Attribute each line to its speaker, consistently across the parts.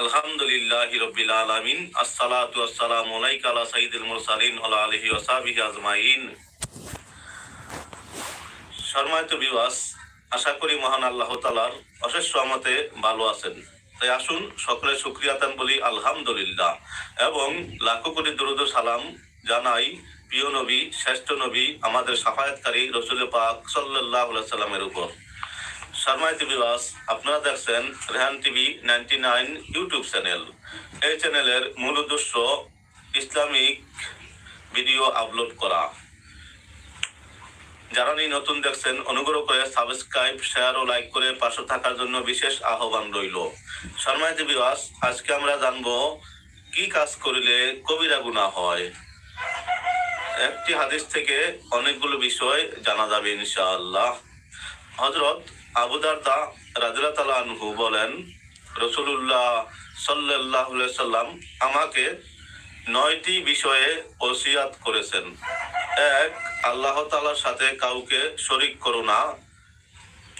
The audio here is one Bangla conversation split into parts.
Speaker 1: আলহামদুলিল্লাহ রবিল আলমিন, আসসালাতু আসসালামু আলাইকা আলা সাইয়্যিদিল মুরসালিন আলা আলিহি ওয়া সাহবিহি আজমাইন। সম্মানিত বিবাস আশা করি মহান আল্লাহ তাআলার অশেষ রহমতে ভালো আছেন। তাই আসুন সকলে শুকরিয়া তান বলি, আলহামদুলিল্লাহ। এবং লাখো কোটি দরুদ সালাম জানাই প্রিয় নবী, শ্রেষ্ঠ নবী, আমাদের সাফায়াতকারী রসুল পাক আলাইহি সাল্লামের উপর। শর্মায় টিভি বাস, আপনারা দেখছেন Rehan TV ninety nine YouTube channel. এই চ্যানেলের মূল উদ্দেশ্য ইসলামিক ভিডিও আপলোড করা। যারা নিয়ে নতুন দেখছেন, অনুগ্রহ করে সাবস্ক্রাইব, শেয়ার ও লাইক করে পাশে থাকার জন্য বিশেষ আহ্বান রইল। শর্মায় টিভি বাস, আজকে আমরা জানব কি কাজ করিলে কবিরা গুণা হয়। একটি হাদিস থেকে অনেকগুলো বিষয় জানা যাবে ইনশাআল্লাহ। হজরত বলেন রসুল্লাহ সাল্লাহ সাল্লাম আমাকে নয়টি বিষয়ে ওসিয়াত করেছেন। এক, আল্লাহ তালার সাথে কাউকে শরিক করো না।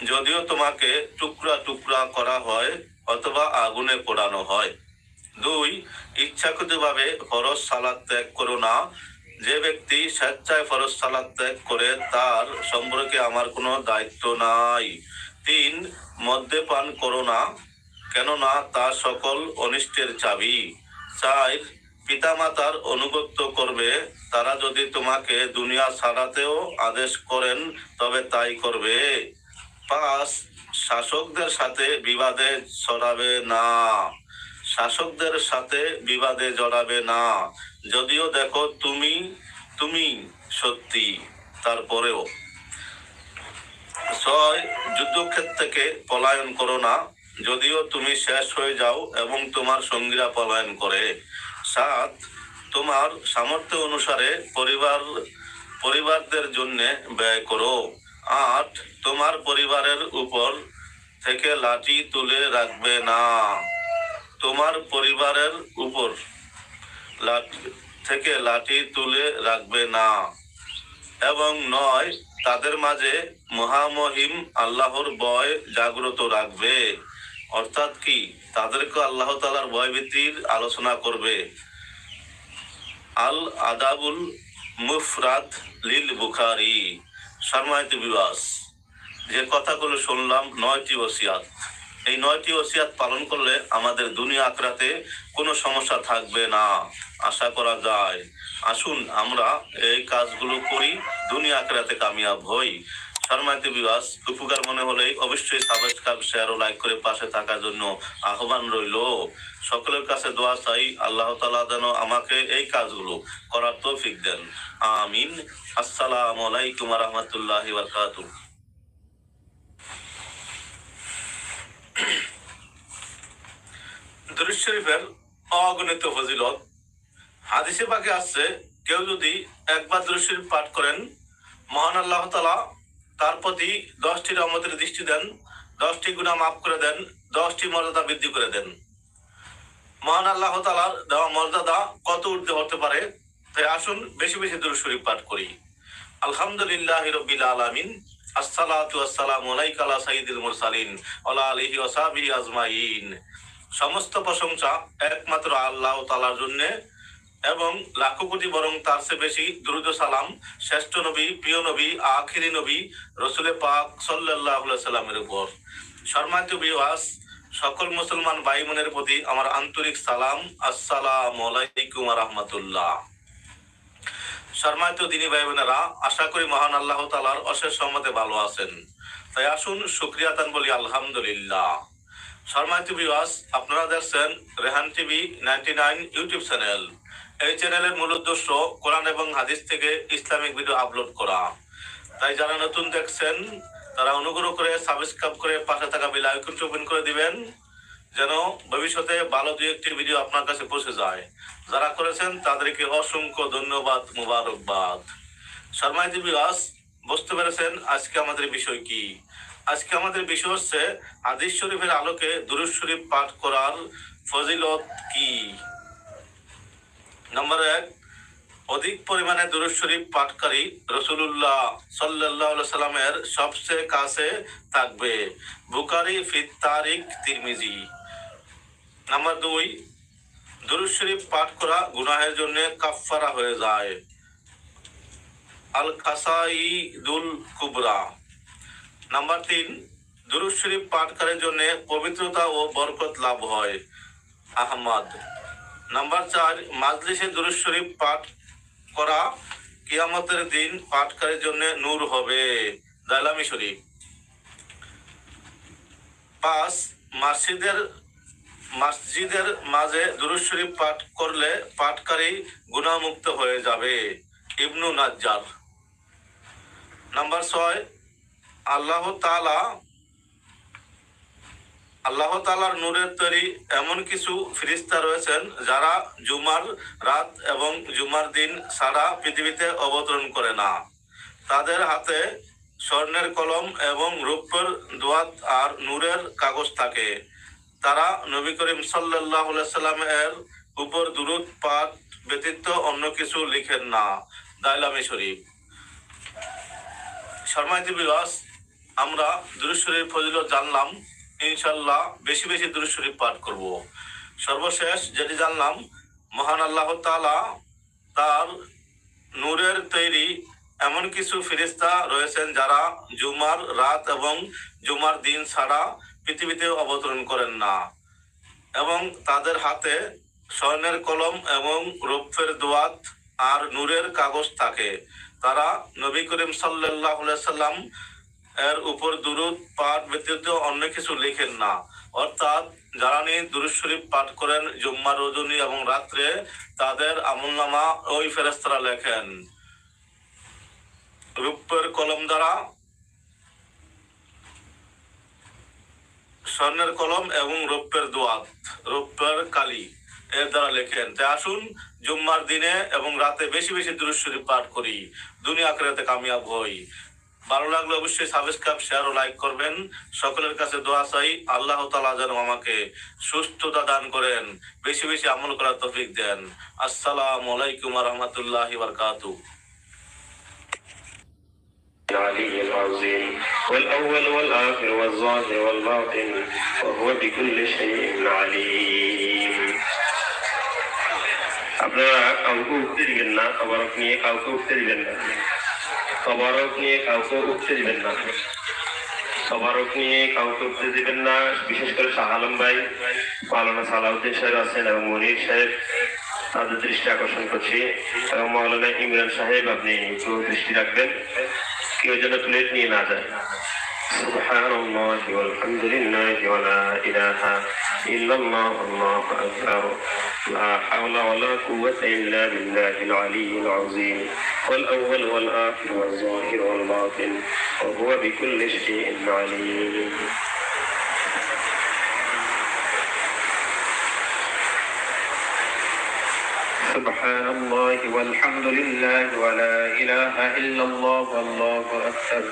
Speaker 1: যদিও তোমাকে টুকরা টুকরা করা হয় অথবা আগুনে পোড়ানো হয়। দুই, ইচ্ছাকৃতভাবে ফরজ সালাদ ত্যাগ করো না যে ব্যক্তি স্বেচ্ছায় ফরজ সালাদ ত্যাগ করে, তার সম্পর্কে আমার কোনো দায়িত্ব নাই। তিন মদ্যপান করো না, কেননা তা সকল অনিষ্টের চাবি। চার, পিতামাতার অনুগত্য করবে, তারা যদি তোমাকে দুনিয়া ছাড়াতেও আদেশ করেন, তবে তাই করবে। পাঁচ, শাসকদের সাথে বিবাদে ছড়াবে না। শাসকদের সাথে বিবাদে জড়াবে না। যদিও দেখো তুমি তুমি সত্যি তারপরেও। ছয় যুদ্ধক্ষেত্র থেকে পলায়ন করো না, যদিও তুমি শেষ হয়ে যাও এবং তোমার সঙ্গীরা পলায়ন করে। সাত, তোমার সামর্থ্য অনুসারে পরিবার, পরিবারদের জন্য ব্যয় করো। আট, তোমার পরিবারের উপর থেকে লাঠি তুলে রাখবে না। তোমার পরিবারের উপর লাঠি থেকে লাঠি তুলে রাখবে না। এবং নয়, তাদের মাঝে মহামহিম আল্লাহর ভয় জাগ্রত রাখবে। অর্থাৎ কি? তাদেরকে আল্লাহ তালার ভয়ভীতির আলোচনা করবে। আল আদাবুল মুফরাত লিল বুখারি। শর্মায়িত বিবাস যে কথাগুলো শুনলাম, নয়টি ওসিয়াত। এই নয়টি ওসিয়াত পালন করলে আমাদের দুনিয়া আখরাতে কোনো সমস্যা থাকবে না। আশা করা যায়। আসুন, আমরা এই কাজগুলো করি, দুনিয়া আখরাতে কামিয়াব হই। শর্মায়িত বিবাস উপকার মনে হলে অবশ্যই সাবস্ক্রাইব শেয়ার ও লাইক করে পাশে থাকার জন্য আহ্বান রইল। সকলের কাছে দোয়া চাই, আল্লাহ তালা যেন আমাকে এই কাজগুলো করার তৌফিক দেন। আমিন। আসসালামু আলাইকুম রহমতুল্লাহ বারকাতুহ। দরুদ শরীফের অগণিত ফজিলত। হাদিসে পাকে আসছে, কেউ যদি একবার দরুদ শরীফ পাঠ করেন, মহান আল্লাহ তালা তার প্রতি দশটি রহমতের দৃষ্টি দেন, দশটি গুণা মাফ করে দেন, দশটি মর্যাদা বৃদ্ধি করে দেন। মহান আল্লাহ তালার দেওয়া মর্যাদা কত ঊর্ধ্বে হতে পারে? তাই আসুন, বেশি বেশি দরুদ শরীফ পাঠ করি। আলহামদুলিল্লাহ রবিল আলামিন। আসসালাতু আসসালামু আলাইকা আলা সাইয়্যিদিল মুরসালিন ওয়া আলিহি ওয়া সাহবিহি আজমাইন। সমস্ত প্রশংসা একমাত্র আল্লাহ তালার জন্য এবং লাখো কোটি বরং তার চেয়ে বেশি দ্রুত সালাম শ্রেষ্ঠ নবী, প্রিয় নবী, আখিরি নবী, রসুলে পাক সাল্লাহ সাল্লামের উপর। বিওয়াস সকল মুসলমান ভাই বোনের প্রতি আমার আন্তরিক সালাম। আসসালাম আলাইকুম রহমতুল্লাহ। শর্মায়িত দিনী ভাই বোনেরা আশা করি মহান আল্লাহ তালার অশেষ সম্মতে ভালো আছেন। তাই আসুন, শুক্রিয়া তান বলি, আলহামদুলিল্লাহ। শর্মায়িত বিওয়াস আপনারা দেখছেন Rehan TV ninety nine YouTube channel. এই চ্যানেলের মূল উদ্দেশ্য কোরআন এবং হাদিস থেকে ইসলামিক ভিডিও আপলোড করা। তাই যারা নতুন দেখছেন, তারা অনুগ্রহ করে সাবস্ক্রাইব করে পাশে থাকা বেল আইকন ওপেন করে দিবেন। যেন ভবিষ্যতে ভালো দুই একটি ভিডিও আপনার কাছে পৌঁছে যায়। যারা করেছেন তাদেরকে অসংখ্য ধন্যবাদ, মুবারকবাদ। শর্মাইতি বিবাস বুঝতে পেরেছেন আজকে আমাদের বিষয় কি? আজকে আমাদের বিষয় হচ্ছে, হাদিস শরীফের আলোকে দুরুদ শরীফ পাঠ করার ফজিলত কি? নম্বর এক, অধিক পরিমাণে দুরুদ শরীফ পাঠকারী রসুল্লাহ সাল্লাহ সাল্লামের সবচেয়ে কাছে থাকবে। বুকারি ফিত তারিক তিরমিজি। নাম্বার দুই শরীফ পাঠ করা গুনাহের জন্য হয়ে যায়। আল কুবরা। নাম্বার তিন শরীফ জন্য পবিত্রতা ও বরকত লাভ হয়। আহমদ। নাম্বার চার, মাজলিসে দুরুদ শরীফ পাঠ করা কিয়ামতের দিন পাঠকারের জন্য নূর হবে। দালামি শরীফ। পাঁচ, মসজিদের মসজিদের মাঝে দুরুদ শরীফ পাঠ করলে পাঠকারী গুণামুক্ত হয়ে যাবে। ইবনু নাজ্জার। নাম্বার ছয়, আল্লাহ তাআলা, আল্লাহ তাআলার নূরের তৈরি এমন কিছু ফিরিস্তা রয়েছেন যারা জুমার রাত এবং জুমার দিন সারা পৃথিবীতে অবতরণ করে না। তাদের হাতে স্বর্ণের কলম এবং রূপের দোয়াত আর নূরের কাগজ থাকে। তারা নবী করিম সাল্লাহ সাল্লামের উপর দুরুদ, পাঠ ব্যতীত অন্য কিছু লিখেন না। দাইলামি শরীফ। আমরা জানলাম। ইনশাল্লাহ বেশি বেশি দুরুদ পাঠ করব। সর্বশেষ যেটি জানলাম, মহান আল্লাহ তাআলা তার নূরের তৈরি এমন কিছু ফিরিস্তা রয়েছেন যারা জুমার রাত এবং জুমার দিন ছাড়া পৃথিবীতে অবতরণ করেন না। এবং তাদের হাতে স্বর্ণের কলম এবং রৌপ্যের দোয়াত আর নূরের কাগজ থাকে। তারা নবী করিম সাল্লাহ সাল্লাম এর উপর দুরুদ, পাঠ ব্যতীত অন্য কিছু লেখেন না। অর্থাৎ যারা নিয়ে দুরুদ শরীফ পাঠ করেন জুম্মা রজনী এবং রাত্রে তাদের আমলনামা ওই ফেরেস্তারা লেখেন। রূপের কলম দ্বারা স্বর্ণের কলম এবং রৌপ্যের দোয়াত, রৌপ্যের কালি। এর দ্বারা লেখেন তাই আসুন, জুম্মার দিনে এবং রাতে বেশি বেশি দুরুশ্বরী পাঠ করি। দুনিয়া ক্রেতে কামিয়াব হই। ভালো লাগলে অবশ্যই সাবস্ক্রাইব শেয়ার ও লাইক করবেন। সকলের কাছে দোয়া চাই, আল্লাহ তালা যেন আমাকে সুস্থতা দান করেন, বেশি বেশি আমল করার তফিক দেন। আসসালাম আলাইকুম রহমতুল্লাহ
Speaker 2: বারকাতু والأول والآخر والظاهر والباطن وهو بكل شيء عليم আপনারা কাউকে উঠতে দিবেন না তবারক নিয়ে কাউকে উঠতে দিবেন না তবারক নিয়ে কাউকে উঠতে দিবেন না তবারক নিয়ে কাউকে উঠতে দিবেন না বিশেষ করে শাহ আলম ভাই মাওলানা সালাউদ্দিন সাহেব আছেন এবং মনির সাহেব তাদের দৃষ্টি আকর্ষণ করছি এবং মাওলানা ইমরান সাহেব আপনি একটু দৃষ্টি রাখবেন इसकी वजह से लेट سبحان الله والحمد لله ولا إله إلا الله الله أكبر. لا حول ولا قوة إلا بالله العلي العظيم. والأول والآخر والظاهر والباطن. وهو بكل شيء عليم. سبحان الله والحمد لله ولا إله إلا الله والله أكبر.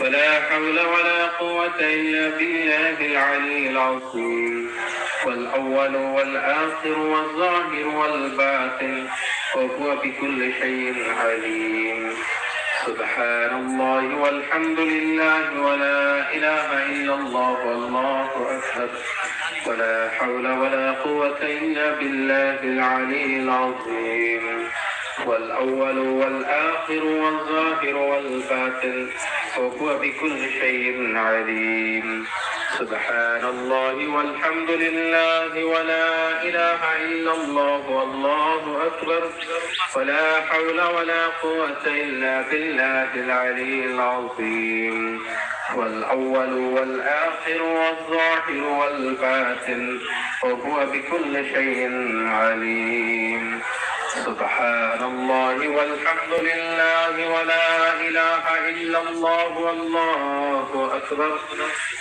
Speaker 2: ولا حول ولا قوة إلا بالله العلي العظيم. والأول والآخر والظاهر والباطن وهو بكل شيء عليم. سبحان الله والحمد لله ولا إله إلا الله والله أكبر. ولا حول ولا قوة إلا بالله العلي العظيم. والأول والآخر والظاهر والباطن وهو بكل شيء عليم. سبحان الله والحمد لله ولا إله إلا الله والله أكبر. ولا حول ولا قوة إلا بالله العلي العظيم. والأول والآخر والظاهر والباطن وهو بكل شيء عليم. سبحان الله والحمد لله ولا إله إلا الله والله أكبر.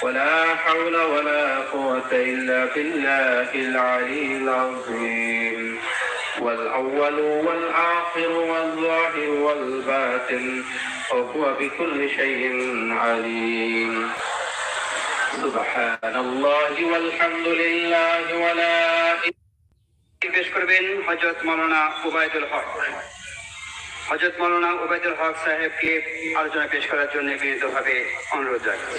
Speaker 2: ولا حول ولا قوة إلا بالله العلي العظيم. والأول والآخر والظاهر والباطن وهو بكل شيء عليم سبحان الله والحمد لله ولا
Speaker 3: পেশ করবেন হজরত মৌলানা উবায়দুল হক হজরত মৌলানা উবায়দুল হক সাহেবকে আলোচনা পেশ করার জন্য বিনীতভাবে অনুরোধ রাখছি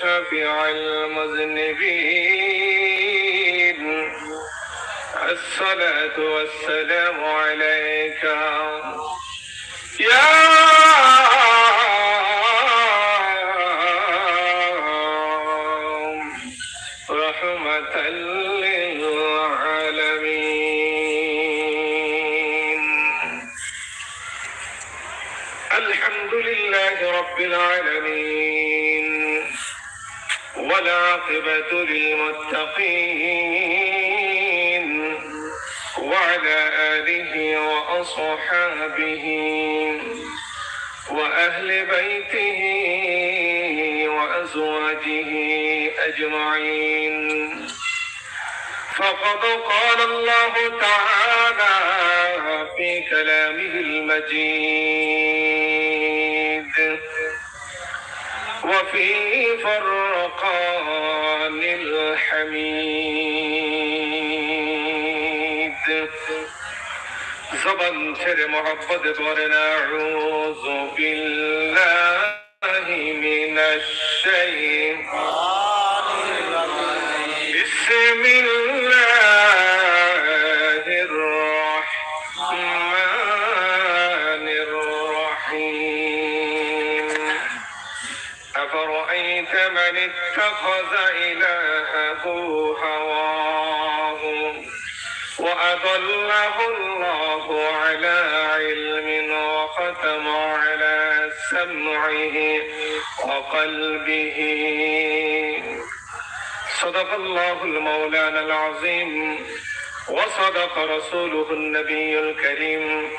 Speaker 4: شفيع المذنبين. الصلاة والسلام عليك. يا قال الله تعالى في كلامه المجيد وفي فرقان الحميد জবান ছেড়ে মহব্বত করেন আউযু বিল্লাহি মিনাশ শাইতানির বিসমিল্লাহির اتخذ إلهه هواه وأضله الله على علم وختم على سمعه وقلبه. صدق الله المولانا العظيم وصدق رسوله النبي الكريم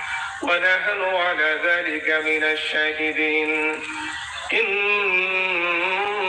Speaker 4: ونحن على ذلك من الشاهدين. إن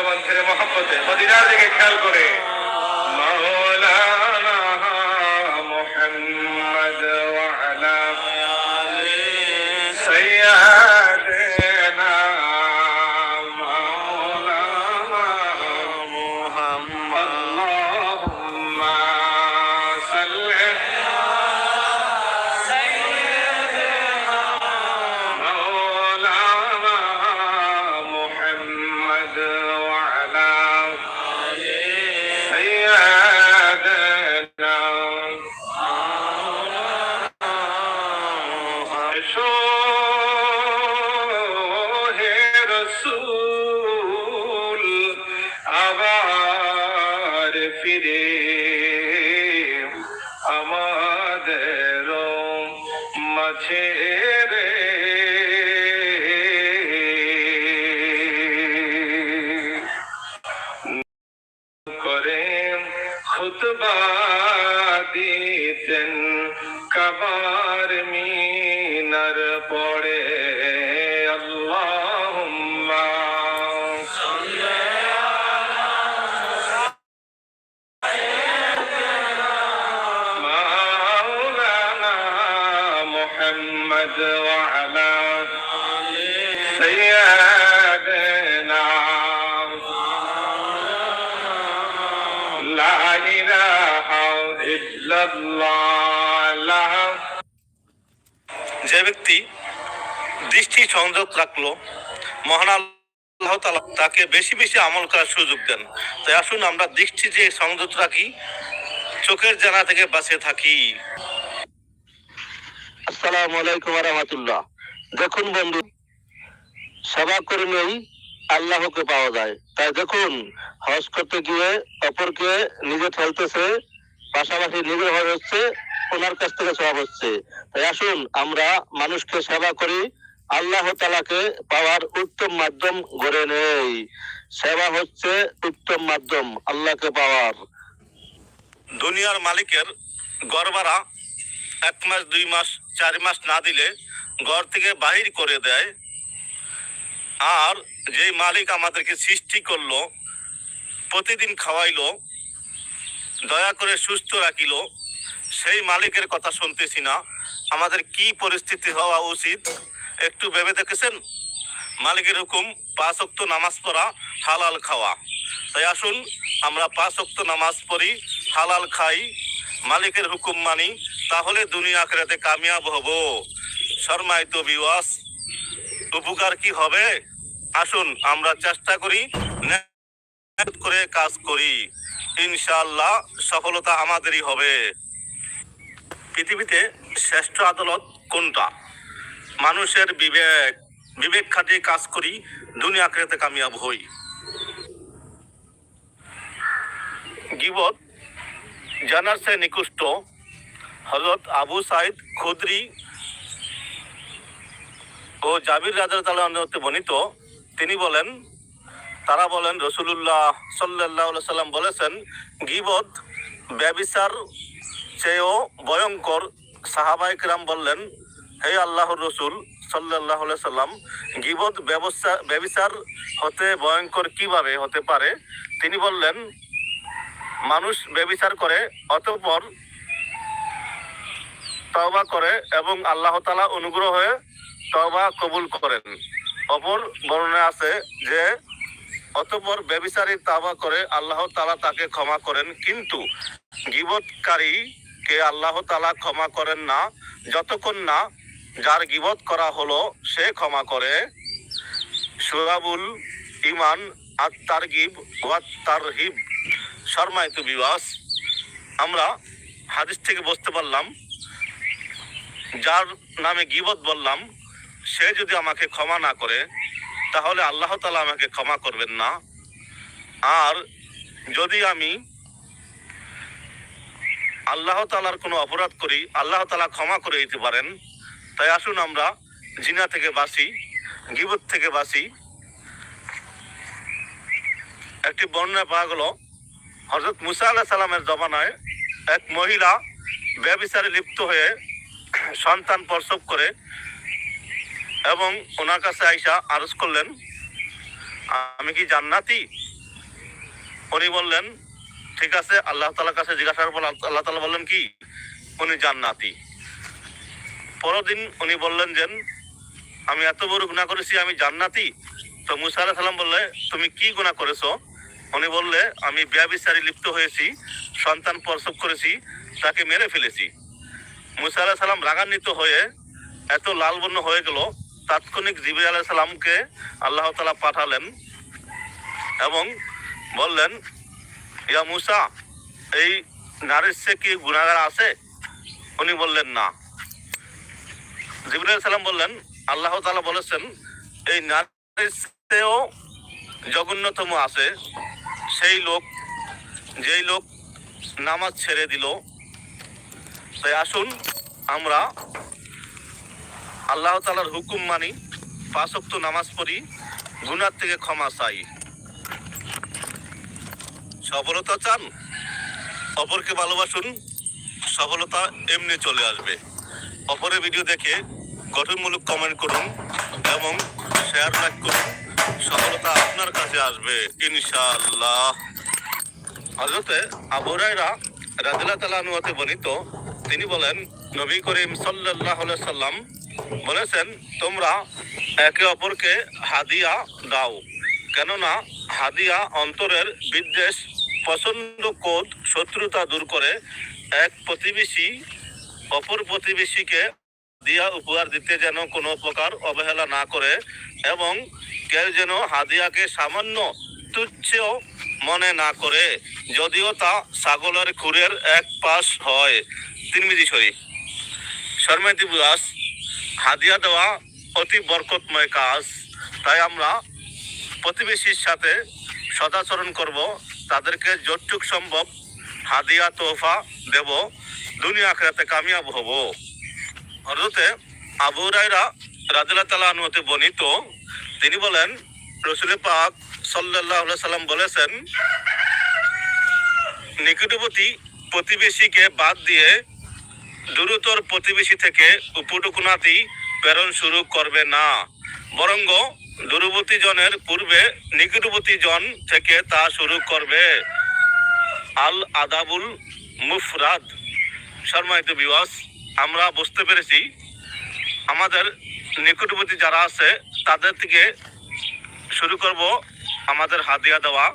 Speaker 4: জবান ছেড়ে মহাব্বতে মদিনার দিকে খেয়াল করে।
Speaker 1: Bye. সংযোগ রাখল। মহান আল্লাহ তাআলা তাকে বেশি বেশি আমল করার সুযোগ দেন। তাই আসুন আমরা দৃষ্টি যে সংযত রাখি চোখের জানা থেকে বাঁচে থাকি।
Speaker 5: আসসালামু আলাইকুম রহমতুল্লাহ। দেখুন বন্ধু সেবা কর্মী আল্লাহকে পাওয়া যায়। তাই দেখুন, হজ করতে গিয়ে অপরকে নিজে ঠেলতেছে, পাশাপাশি নিজের হজ হচ্ছে, ওনার কাছ থেকে সব হচ্ছে। তাই আসুন, আমরা মানুষকে সেবা করি আল্লাহ তালাকে পাওয়ার উত্তম মাধ্যম গড়ে নেই সেবা হচ্ছে উত্তম মাধ্যম, আল্লাহকে পাওয়ার।
Speaker 1: দুনিয়ার মালিকের গড় ভাড়া এক মাস, দুই মাস, চার মাস না দিলে ঘর থেকে বাহির করে দেয়। আর যেই মালিক আমাদেরকে সৃষ্টি করল, প্রতিদিন খাওয়াইলো, দয়া করে সুস্থ রাখিল, সেই মালিকের কথা শুনতেছি না। আমাদের কি পরিস্থিতি হওয়া উচিত? একটু ভেবে দেখেছেন? মালিকের হুকুম পাঁচ অক্ত নামাজ পড়া হালাল খাওয়া। তাই আসুন, আমরা পাঁচ অক্ত নামাজ পড়ি, হালাল খাই, মালিকের হুকুম মানি, তাহলে দুনিয়া আখেরাতে কামিয়াব হব। শর্মায়িত বিওয়াস উপকার কি হবে? আসুন, আমরা চেষ্টা করি করে কাজ করি। ইনশাআল্লাহ সফলতা আমাদেরই হবে। পৃথিবীতে শ্রেষ্ঠ আদালত কোনটা? মানুষের বিবেক বিবেক খাটিয়ে কাজ করি, দুনিয়া আখেরাতে কামিয়াব হই। গিবত জানার সে নিকুষ্ট হজরত আবু সাইদ খুদরি ও জাবির রাজার তালাতে বর্ণিত, তিনি বলেন, তারা বলেন রসুল্লাহ সাল্লাহ সাল্লাম বলেছেন, গিবত ব্যবিচার চেয়েও ভয়ঙ্কর সাহাবাইকরাম বললেন হে আল্লাহর রসুল সাল্লাহ সাল্লাম, গিবত ব্যবস্থা হতে ভয়ঙ্কর কীভাবে হতে পারে? তিনি বললেন, মানুষ ব্যবিচার করে, অতঃপর তওবা করে এবং আল্লাহ তালা অনুগ্রহ হয়ে তওবা কবুল করেন। অপর বর্ণনা আছে যে, অতপর ব্যবিচারী তাওবা করে আল্লাহ তালা তাকে ক্ষমা করেন, কিন্তু গিবতকারী কে আল্লাহ তালা ক্ষমা করেন না, যতক্ষণ না যার গিবত করা হলো, সে ক্ষমা করে। সুরাবুল ইমান আত্মার গিব ওয়াত্তার হিব শর্মায়িত বিবাস। আমরা হাদিস থেকে বুঝতে পারলাম, যার নামে গিবত বললাম, সে যদি আমাকে ক্ষমা না করে, তাহলে আল্লাহ তালা আমাকে ক্ষমা করবেন না। আর যদি আমি আল্লাহ তালার কোনো অপরাধ করি, আল্লাহ তালা ক্ষমা করে দিতে পারেন তাই আসুন আমরা জিনা থেকে বাঁচি, গিবত থেকে বাঁচি। একটি বর্ণনা পাওয়া গেল হজরত মুসা আল্লাহ সালামের জমানায় এক মহিলা ব্যবিচারে লিপ্ত হয়ে সন্তান প্রসব করে এবং ওনার কাছে আইসা আরজ করলেন, আমি কি জান্নাতি? উনি বললেন, ঠিক আছে, আল্লাহ তালার কাছে জিজ্ঞাসা আল্লাহ তালা বললেন কি? উনি জান্নাতি। পরদিন উনি বললেন যে, আমি এত বড় গুণা করেছি, আমি জান্নাতি? তো মুসা আলাহ সাল্লাম বললে, তুমি কি গুণা করেছ? উনি বললে, আমি ব্যবিচারী, লিপ্ত হয়েছি, সন্তান প্রসব করেছি, তাকে মেরে ফেলেছি। মুসা আলাহ রাগান্বিত হয়ে এত লাল বর্ণ হয়ে গেল। তাৎক্ষণিক জিবি আলাহ সাল্লামকে আল্লাহ তালা পাঠালেন এবং বললেন, ইয়া মুসা, এই নারীর সে কি গুণাগার আছে? উনি বললেন, না। জিবরুল সালাম বললেন, আল্লাহ তালা বলেছেন, এই নারীর চেয়েও জঘন্যতম আছে সেই লোক, যেই লোক নামাজ ছেড়ে দিল। তাই আসুন আমরা আল্লাহ তালার হুকুম মানি পাঁচক্ত নামাজ পড়ি, গুনার থেকে ক্ষমা চাই। সফলতা চান, অপরকে ভালোবাসুন, সফলতা এমনি চলে আসবে। অপরের ভিডিও দেখে গঠনমূলক কমেন্ট করুন এবং শেয়ার লাইক করুন। সফলতা আপনার কাছে আসবে, ইনশাআল্লাহ। হজরতে আবুরাইরা রাজিল্লাহ তালা অনুয়াতে বর্ণিত, তিনি বলেন, নবী করিম সাল্লাহ সাল্লাম বলেছেন, তোমরা একে অপরকে হাদিয়া দাও। কেননা হাদিয়া অন্তরের বিদ্বেষ, পছন্দ কোদ শত্রুতা দূর করে এক প্রতিবেশী অপর প্রতিবেশীকে দিয়া উপহার দিতে যেন কোনো প্রকার অবহেলা না করে এবং কেউ যেন হাদিয়াকে সামান্য তুচ্ছ মনে না করে, যদিও তা ছাগলের খুরের এক পাশ হয়। তিনমিজি শরীফ। শর্মাতি বুলাস হাদিয়া দেওয়া অতি বরকতময় কাজ। তাই আমরা প্রতিবেশীর সাথে সদাচরণ করব, তাদেরকে যতটুক সম্ভব হাদিয়া তোহফা দেব। দুনিয়া কামিয়াব হব। হরতে আবু রায়রা রাদিল্লাহ তালা অনুমতি বর্ণিত, তিনি বলেন রসুল পাক সাল্লাহ সাল্লাম বলেছেন, নিকটবর্তী প্রতিবেশীকে বাদ দিয়ে দূরতর প্রতিবেশী থেকে উপটুকুনাতি প্রেরণ শুরু করবে না। বরঙ্গ দূরবর্তী জনের পূর্বে নিকটবর্তী জন থেকে তা শুরু করবে। আল আদাবুল মুফরাদ সম্মানিত বিবাস আমরা বুঝতে পেরেছি আমাদের নিকটবর্তী যারা আছে, তাদের থেকে শুরু করব আমাদের হাদিয়া দেওয়া।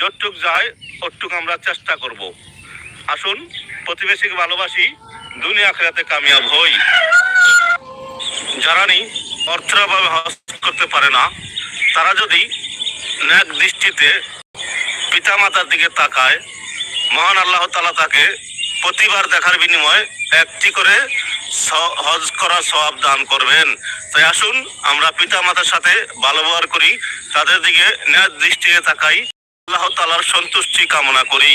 Speaker 1: যতটুক যায় ওটুক আমরা চেষ্টা করব। আসুন, প্রতিবেশীকে ভালোবাসি, দুনিয়া খেলাতে কামিয়াব হই। যারা নি অর্থভাবে হজ করতে পারে না, তারা যদি ন্যাক দৃষ্টিতে পিতামাতার দিকে তাকায়, মহান আল্লাহ তালা তাকে প্রতিবার দেখার বিনিময়ে একটি করে হজ করা সব দান করবেন। তাই আসুন, আমরা পিতা মাতার সাথে ভালো ব্যবহার করি, তাদের দিকে ন্যায় দৃষ্টিতে তাকাই। আল্লাহ তালার সন্তুষ্টি কামনা করি।